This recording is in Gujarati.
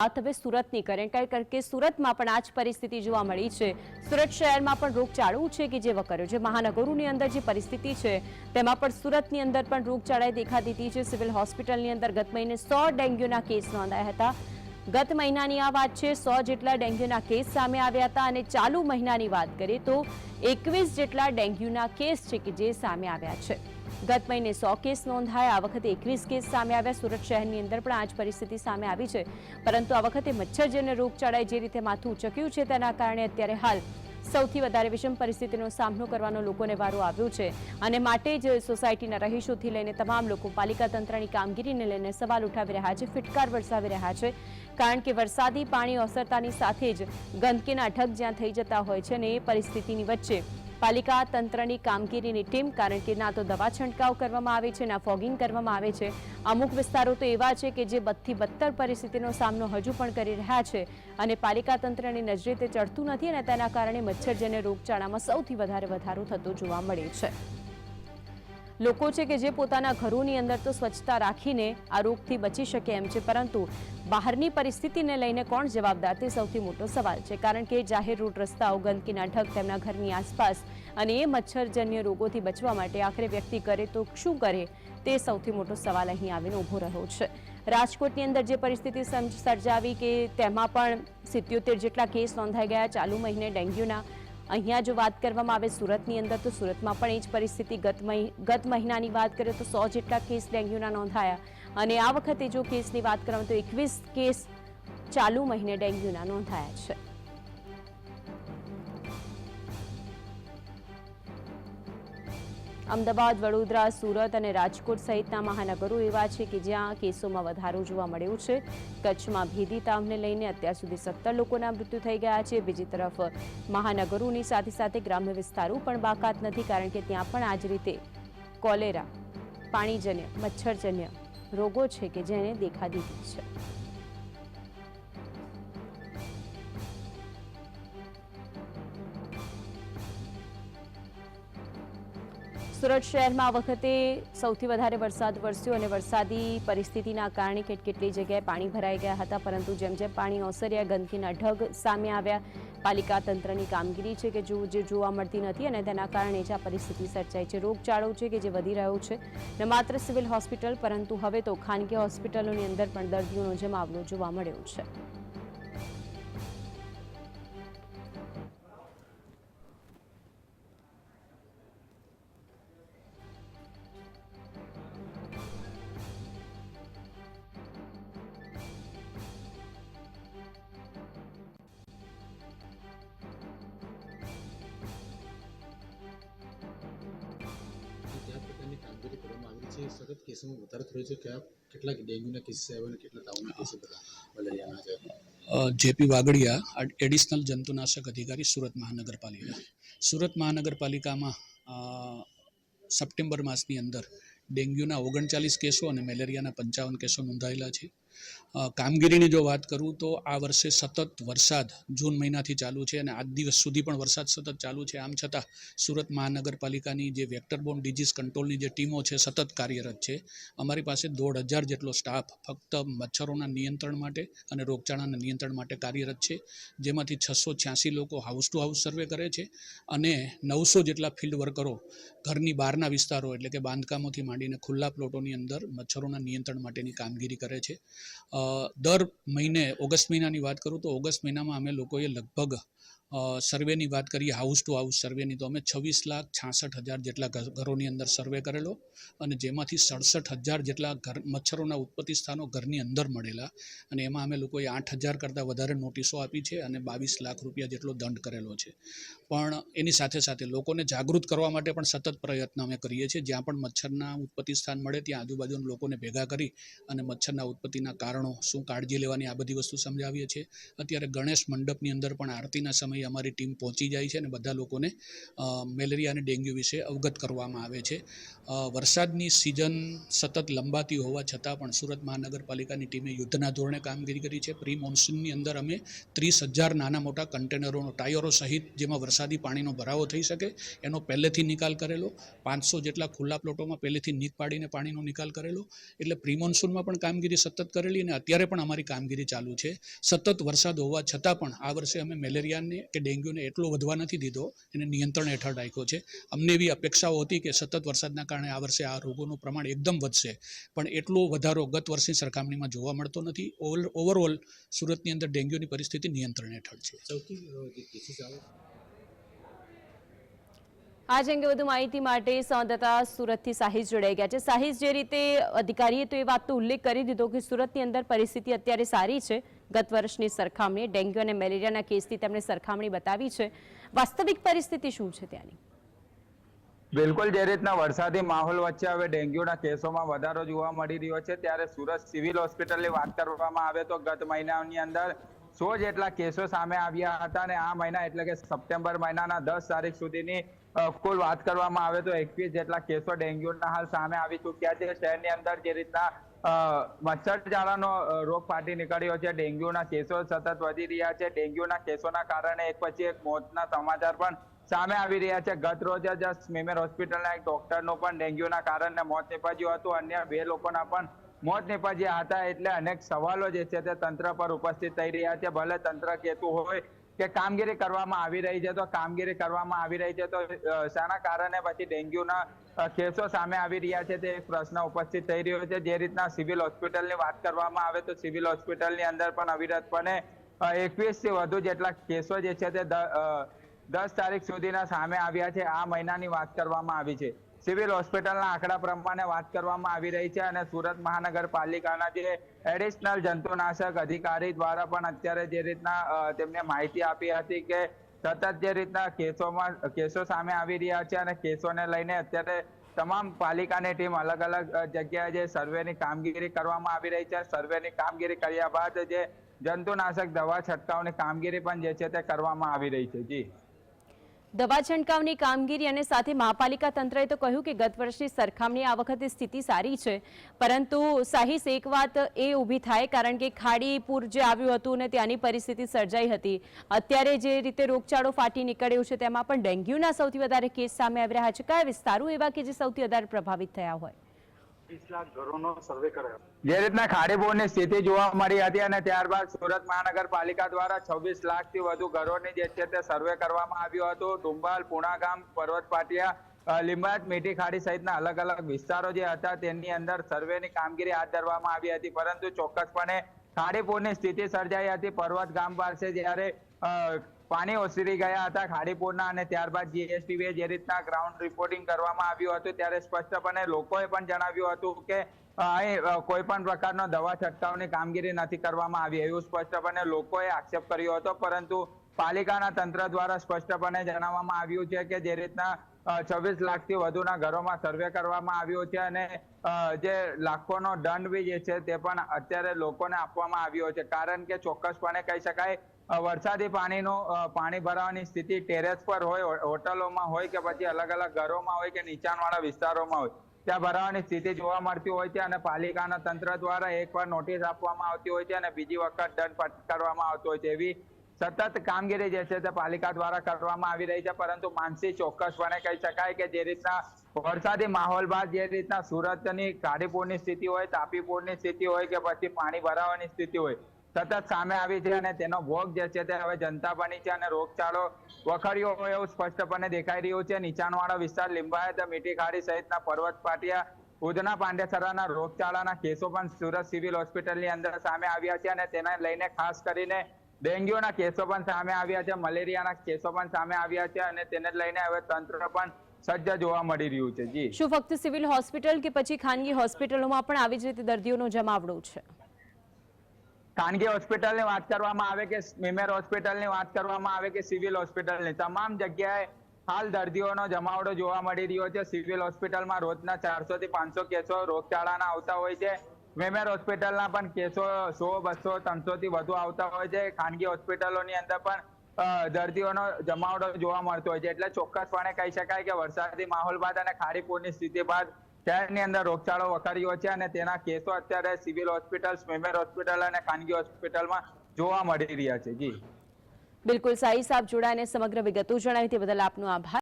વાત હવે સુરતની કરીએ કારણ કે સુરતમાં પણ આ જ પરિસ્થિતિ જોવા મળી છે. સુરત શહેરમાં પણ રોગચાળો છે કે જે વકર્યો છે. મહાનગરોની અંદર જે પરિસ્થિતિ છે, તેમાં પણ સુરતની અંદર પણ રોગચાળાએ દેખા દીધી છે. સિવિલ હોસ્પિટલની અંદર ગત મહિને સો ડેન્ગ્યુના કેસ નોંધાયા હતા. ગત મહિનાની આ વાત છે, સો જેટલા ડેન્ગ્યુના કેસ સામે આવ્યા હતા અને ચાલુ મહિનાની વાત કરીએ તો એકવીસ જેટલા ડેન્ગ્યુના કેસ છે કે જે સામે આવ્યા છે. ગત મહિને સો કેસ નોંધાયા. આ વખતે એકવીસ કેસ સામે આવ્યા. સુરત શહેરની અંદર પણ આ જ પરિસ્થિતિ સામે આવી છે. પરંતુ આ વખતે મચ્છરજન્ય રોગચાળાએ જે રીતે માથું ઉચક્યું છે તેના કારણે અત્યારે હાલ સૌથી વધારે વિષમ પરિસ્થિતિનો સામનો કરવાનો લોકોને વારો આવ્યો છે. અને માટે જ સોસાયટીના રહીશોથી લઈને તમામ લોકો પાલિકા તંત્રની કામગીરીને લઈને સવાલ ઉઠાવી રહ્યા છે, ફિટકાર વરસાવી રહ્યા છે. કારણ કે વરસાદી પાણી ઓસરતાની સાથે જ ગંદકીના ઢગ જ્યાં થઈ જતા હોય છે અને એ પરિસ્થિતિની વચ્ચે પાલિકા તંત્રની કામગીરીની ટીમ કારણ કે ના તો દવા છંટકાવ કરવામાં આવે છે, ના ફોગિંગ કરવામાં આવે છે. અમુક વિસ્તારો તો એવા છે કે જે બદથી બદતર પરિસ્થિતિનો સામનો હજુ પણ કરી રહ્યા છે અને પાલિકા તંત્રની નજરે તે ચડતું નથી અને તેના કારણે મચ્છરજન્ય રોગચાળામાં સૌથી વધારે વધારો થતો જોવા મળે છે. લોકો છે કે જે પોતાના ઘરોની અંદર તો સ્વચ્છતા રાખીને આ રોગથી બચી શકે એમ છે, પરંતુ બહારની પરિસ્થિતિને લઈને કોણ જવાબદાર? તે સૌથી મોટો સવાલ છે, કારણ કે જાહેર રોડ રસ્તાઓ ગંદકીના ઢગ, તેમના ઘરની આસપાસ અને એ મચ્છરજન્ય રોગોથી બચવા માટે આખરે વ્યક્તિ કરે તો શું કરે? તે સૌથી મોટો સવાલ અહીં આવીને ઊભો રહ્યો છે. રાજકોટની અંદર જે પરિસ્થિતિ સર્જાવી કે તેમાં પણ સિત્યોતેર જેટલા કેસ નોંધાઈ ગયા, ચાલુ મહિને ડેન્ગ્યુના અહીંયા જો વાત કરવામાં આવે સુરતની અંદર, તો સુરતમાં પણ એ જ પરિસ્થિતિ ગત ગત મહિનાની વાત કરીએ તો સો જેટલા કેસ ડેન્ગ્યુના નોંધાયા. અને આ વખતે જો કેસની વાત કરવામાં તો એકવીસ કેસ ચાલુ મહિને ડેન્ગ્યુના નોંધાયા છે. અમદાવાદ, વડોદરા, સુરત અને રાજકોટ સહિતના મહાનગરો એવા છે કે જ્યાં કેસોમાં વધારો જોવા મળ્યો છે. કચ્છમાં ભેદી તાવને લઈને અત્યાર સુધી સત્તર લોકોના મૃત્યુ થઈ ગયા છે. બીજી તરફ, મહાનગરોની સાથે સાથે ગ્રામ્ય વિસ્તારો પણ બાકાત નથી કારણ કે ત્યાં પણ આ જ રીતે કોલેરા, પાણીજન્ય, મચ્છરજન્ય રોગો છે કે જેને દેખા દીધી છે. સુરત શહેરમાં આ વખતે સૌથી વધારે વરસાદ વરસ્યો અને વરસાદી પરિસ્થિતિના કારણે કેટ કેટલી જગ્યાએ પાણી ભરાઈ ગયા હતા, પરંતુ જેમ જેમ પાણી ઓસર્યા, ગંદકીના ઢગ સામે આવ્યા. પાલિકા તંત્રની કામગીરી છે કે જો જે જોવા મળતી નથી અને તેના કારણે જ આ પરિસ્થિતિ સર્જાઈ છે. રોગચાળો છે કે જે વધી રહ્યો છે ન માત્ર સિવિલ હોસ્પિટલ, પરંતુ હવે તો ખાનગી હોસ્પિટલોની અંદર પણ દર્દીઓનો જમાવડો જોવા મળ્યો છે. છે સતત કેસોમાં વધારો થયો છે કે કેટલા ડેન્ગ્યુના કેસ આવ્યા અને કેટલા તાવના કેસો બધા મલેરિયાના છે જેપી વાગડિયા એડિશનલ જંતુનાશક અધિકારી સુરત મહાનગરપાલિકા. સુરત મહાનગરપાલિકામાં સપ્ટેમ્બર માસની અંદર ડેન્ગ્યુના ઓગણચાલીસ કેસો અને મેલેરિયાના પંચાવન કેસો નોંધાયેલા છે. કામગીરીની જો વાત કરું તો આ વર્ષે સતત વરસાદ જૂન મહિનાથી ચાલુ છે અને આજ દિવસ સુધી પણ વરસાદ સતત ચાલુ છે. આમ છતાં સુરત મહાનગરપાલિકાની જે વેક્ટરબોર્ન ડિઝીઝ કંટ્રોલની જે ટીમો છે સતત કાર્યરત છે. અમારી પાસે દોઢ હજાર જેટલો સ્ટાફ ફક્ત મચ્છરોના નિયંત્રણ માટે અને રોગચાળાના નિયંત્રણ માટે કાર્યરત છે. જેમાંથી છસો છ્યાસી લોકો હાઉસ ટુ હાઉસ સર્વે કરે છે અને નવસો જેટલા ફિલ્ડ વર્કરો ઘરની બહારના વિસ્તારો એટલે કે બાંધકામોથી માંડીને ખુલ્લા પ્લોટોની અંદર મચ્છરોના નિયંત્રણ માટેની કામગીરી કરે છે. દર મહિને ઓગસ્ટ મહિનાની વાત કરું તો ઓગસ્ટ મહિનામાં અમે લોકોએ લગભગ સર્વેની વાત કરીએ હાઉસ ટુ હાઉસ સર્વેની તો અમે છવ્વીસ લાખ છાસઠ હજાર જેટલા ઘરોની અંદર સર્વે કરેલો અને જેમાંથી સડસઠ હજાર જેટલા ઘર, મચ્છરોના ઉત્પત્તિ સ્થાનો ઘરની અંદર મળેલા અને એમાં અમે લોકોએ આઠ હજાર કરતાં વધારે નોટિસો આપી છે અને બાવીસ લાખ રૂપિયા જેટલો દંડ કરેલો છે. પણ એની સાથે સાથે લોકોને જાગૃત કરવા માટે પણ સતત પ્રયત્ન અમે કરીએ છીએ. જ્યાં પણ મચ્છરના ઉત્પત્તિ સ્થાન મળે, ત્યાં આજુબાજુના લોકોને ભેગા કરી અને મચ્છરના ઉત્પત્તિના કારણો શું કાળજી લેવાની આ બધી વસ્તુ સમજાવીએ છીએ. અત્યારે ગણેશ મંડપની અંદર પણ આરતીના સમયે પ્રમાણેની અમારી ટીમ પહોંચી જાય છે અને બધા લોકોને મેલેરિયા અને ડેન્ગ્યુ વિશે અવગત કરવામાં આવે છે. વરસાદની સિઝન સતત લંબાતી હોવા છતાં પણ સુરત મહાનગરપાલિકાની ટીમે યુદ્ધના ધોરણે કામગીરી કરી છે. પ્રી મોન્સૂનની અંદર અમે ત્રીસ હજાર નાના મોટા કન્ટેનરોનો, ટાયરો સહિત જેમાં વરસાદી પાણીનો ભરાવો થઈ શકે, એનો પહેલેથી નિકાલ કરેલો. પાંચસો જેટલા ખુલ્લા પ્લોટોમાં પહેલેથી નીક પાડીને પાણીનો નિકાલ કરેલો. એટલે પ્રી મોન્સૂનમાં પણ કામગીરી સતત કરેલી અને અત્યારે પણ અમારી કામગીરી ચાલુ છે. સતત વરસાદ હોવા છતાં પણ આ વર્ષે અમે મેલેરિયાને કે ડેન્ગ્યુને એટલો વધવા નથી દીધો, એને નિયંત્રણ હેઠળ રાખ્યો છે. અમને એવી અપેક્ષાઓ હતી કે સતત વરસાદના કારણે આ વર્ષે આ રોગોનું પ્રમાણ એકદમ વધશે. પણ એટલો વધારો ગત વર્ષની સરખામણીમાં જોવા મળતો નથી. ઓવર ઓવરઓલ સુરતની અંદર ડેન્ગ્યુની પરિસ્થિતિ નિયંત્રણ હેઠળ છે. સૌથી આજ અંગે વધુ માહિતી માટે સંવાદદાતા સુરતથી સાહિજ જોડાઈ ગયા છે. સાહિજ જે રીતે અધિકારીએ તો એ વાતનો ઉલ્લેખ કરી દીધો કે સુરતની અંદર પરિસ્થિતિ અત્યારે સારી છે. ગત વર્ષની સરખામણી, ડેન્ગ્યુ અને મેલેરિયાના કેસથી તેમણે સરખામણી બતાવી છે. વાસ્તવિક પરિસ્થિતિ શું છે ત્યાંની? બિલકુલ, જે રીતના વરસાદી માહોલ વચ્ચે હવે ડેન્ગ્યુના કેસોમાં વધારો જોવા મળી રહ્યો છે, ત્યારે સુરત સિવિલ હોસ્પિટલની વાત કરવામાં આવે તો ગત મહિનાની અંદર સો જેટલા કેસો સામે આવ્યા હતા અને આ મહિના એટલે કે સપ્ટેમ્બર મહિનાના દસ તારીખ સુધીની કુલ વાત કરવામાં આવે તો એકવીસ જેટલા કેસો ડેન્ગ્યુના હાલ સામે આવી ચૂક્યા છે. શહેરની અંદર જે રીતના મચ્છરજાળાનો રોગ ફાટી નીકળ્યો છે, ડેન્ગ્યુના કેસો સતત વધી રહ્યા છે. ડેન્ગ્યુના કેસોના કારણે એક પછી એક મોતના સમાચાર પણ સામે આવી રહ્યા છે. ગત રોજ જ સ્મીમેર હોસ્પિટલના એક ડોક્ટરનું પણ ડેન્ગ્યુના કારણે મોત નીપજ્યું હતું. અન્ય બે લોકોના પણ મોત નીપજ્યા હતા. એટલે અનેક સવાલો જે છે તે તંત્ર પર ઉપસ્થિત થઈ રહ્યા છે. ભલે તંત્ર કહેતું હોય કે કામગીરી કરવામાં આવી રહી છે, તો કામગીરી કરવામાં આવી રહી છે, તો શાના કારણે પછી ડેન્ગ્યુના કેસો સામે આવી રહ્યા છે, તે એક પ્રશ્ન ઉપસ્થિત થઈ રહ્યો છે. જે રીતના સિવિલ હોસ્પિટલની વાત કરવામાં આવે, તો સિવિલ હોસ્પિટલની અંદર પણ અવિરતપણે એકવીસથી વધુ જેટલા કેસો જે છે તે દસ તારીખ સુધીના સામે આવ્યા છે. આ મહિનાની વાત કરવામાં આવી છે. સિવિલ હોસ્પિટલના આંકડા પ્રમાણે વાત કરવામાં આવી રહી છે અને સુરત મહાનગરપાલિકાના જે એડિશનલ જંતુનાશક અધિકારી દ્વારા પણ અત્યારે જે રીતના તેમને માહિતી આપી હતી કે સતત જે રીતના કેસોમાં, કેસો સામે આવી રહ્યા છે અને કેસોને લઈને અત્યારે તમામ પાલિકાની ટીમ અલગ અલગ જગ્યાએ જે સર્વેની કામગીરી કરવામાં આવી રહી છે. સર્વેની કામગીરી કર્યા બાદ જે જંતુનાશક દવા છંટકાવની કામગીરી પણ જે છે તે કરવામાં આવી રહી છે. જી. દવા છંટકાવની કામગીરી અને સાથે મહાપાલિકા તંત્રએ તો કહ્યું કે ગત વર્ષની સરખામણી આ વખતે સ્થિતિ સારી છે. પરંતુ સાહિસ એક વાત એ ઊભી થાય કારણ કે ખાડી પૂર જે આવ્યું હતું ને ત્યાંની પરિસ્થિતિ સર્જાઈ હતી. અત્યારે જે રીતે રોગચાળો ફાટી નીકળ્યો છે તેમાં પણ ડેન્ગ્યુના સૌથી વધારે કેસ સામે આવી રહ્યા છે. કયા વિસ્તારો એવા કે જે સૌથી વધારે પ્રભાવિત થયા હોય? જે રીતના ખાડીપુરની સ્થિતિ જોવા મળી હતી અને ત્યારબાદ સુરત મહાનગરપાલિકા દ્વારા છવ્વીસ લાખથી વધુ ઘરોની જે છે તે સર્વે કરવામાં આવ્યો હતો. ડુંબાલ પુણાગામ પર્વત પાટિયા અ, મીઠી ખાડી સહિતના અલગ અલગ વિસ્તારો જે હતા તેની અંદર સર્વેની કામગીરી હાથ ધરવામાં આવી હતી. પરંતુ ચોક્કસપણે ખાડીપુરની સ્થિતિ સર્જાઈ હતી. પર્વત ગામ પાસે જ્યારે પાણી ઓસરી ગયા હતા ખાડીપુરના અને ત્યારબાદ જીએસટીવીએ જે રીતના ગ્રાઉન્ડ રિપોર્ટિંગ કરવામાં આવ્યું હતું ત્યારે સ્પષ્ટપણે લોકોએ પણ જણાવ્યું હતું કે અહીં કોઈ પણ પ્રકારનો દવા છંટકાવની કામગીરી નથી કરવામાં આવી એવું સ્પષ્ટપણે લોકોએ આક્ષેપ કર્યો હતો. પરંતુ પાલિકાના તંત્ર દ્વારા સ્પષ્ટપણે જણાવવામાં આવ્યું છે કે જે રીતના છવ્વીસ લાખથી વધુના ઘરોમાં સર્વે કરવામાં આવ્યો છે અને જે લાખોનો દંડ બી જે છે તે પણ અત્યારે લોકોને આપવામાં આવ્યો છે. કારણ કે ચોક્કસપણે કહી શકાય વરસાદી પાણીનો પાણી ભરાવાની સ્થિતિ ટેરેસ પર હોય હોટલોમાં હોય કે પછી અલગ અલગ ઘરોમાં હોય કે નીચાણવાળા વિસ્તારોમાં હોય, ત્યાં ભરાવાની સ્થિતિ જોવા મળતી હોય છે અને પાલિકાના તંત્ર દ્વારા એકવાર નોટિસ આપવામાં આવતી હોય છે અને બીજી વખત દંડ ફટકારવામાં આવતો હોય છે. એવી સતત કામગીરી જે છે તે પાલિકા દ્વારા કરવામાં આવી રહી છે, પરંતુ માનસી ચોક્કસપણે કહી શકાય કે જે રીતના વરસાદી માહોલ બાદ જે રીતના સુરતની કાળીપુરની સ્થિતિ હોય તાપીપુરની સ્થિતિ હોય કે પછી પાણી ભરાવાની સ્થિતિ હોય સતત સામે આવી છે અને તેનો ભોગ જે છે તે હવે જનતા બની છે અને રોગચાળો વખડ્યો હોય એવું સ્પષ્ટપણે દેખાઈ રહ્યું છે. નીચાણવાળા વિસ્તાર લીંબાયત, મીઠીખાડી સહિતના પર્વત પાટિયા, ઉધના પાંડેસરાના રોગચાળાના કેસો પણ સુરત સિવિલ હોસ્પિટલની અંદર સામે આવ્યા છે અને તેને લઈને ખાસ કરીને ડેન્ગ્યુના કેસો પણ સામે આવ્યા છે, મલેરિયાના કેસો પણ સામે આવ્યા છે અને તેને લઈને હવે તંત્ર પણ સજ્જ જોવા મળી રહ્યું છે. જી. શું ફક્ત સિવિલ હોસ્પિટલ કે પછી ખાનગી હોસ્પિટલોમાં પણ આવી જ રીતે દર્દીઓનો જમાવડો છે? ખાનગી હોસ્પિટલની વાત કરવામાં આવે કે મેમેર હોસ્પિટલની વાત કરવામાં આવે કે સિવિલ હોસ્પિટલની? તમામ જગ્યાએ હાલ દર્દીઓનો જમાવડો જોવા મળી રહ્યો છે. સિવિલ હોસ્પિટલમાં રોજના ચારસો થી પાંચસો કેસો રોગચાળાના આવતા હોય છે. મેમેર હોસ્પિટલના પણ કેસો સો, બસો ત્રણસો થી વધુ આવતા હોય છે. ખાનગી હોસ્પિટલોની અંદર પણ દર્દીઓનો જમાવડો જોવા મળતો હોય છે. એટલે ચોક્કસપણે કહી શકાય કે વરસાદી માહોલ બાદ અને ખાડી પૂરની સ્થિતિ બાદ શહેરની અંદર રોગચાળો વકર્યો છે અને તેના કેસો અત્યારે સિવિલ હોસ્પિટલ સ્વિમેર હોસ્પિટલ અને ખાનગી હોસ્પિટલમાં જોવા મળી રહ્યા છે. જી. બિલકુલ. સાઈ સાહેબ જોડાઈને સમગ્ર વિગતો જણાવી તે બદલ આપનો આભાર.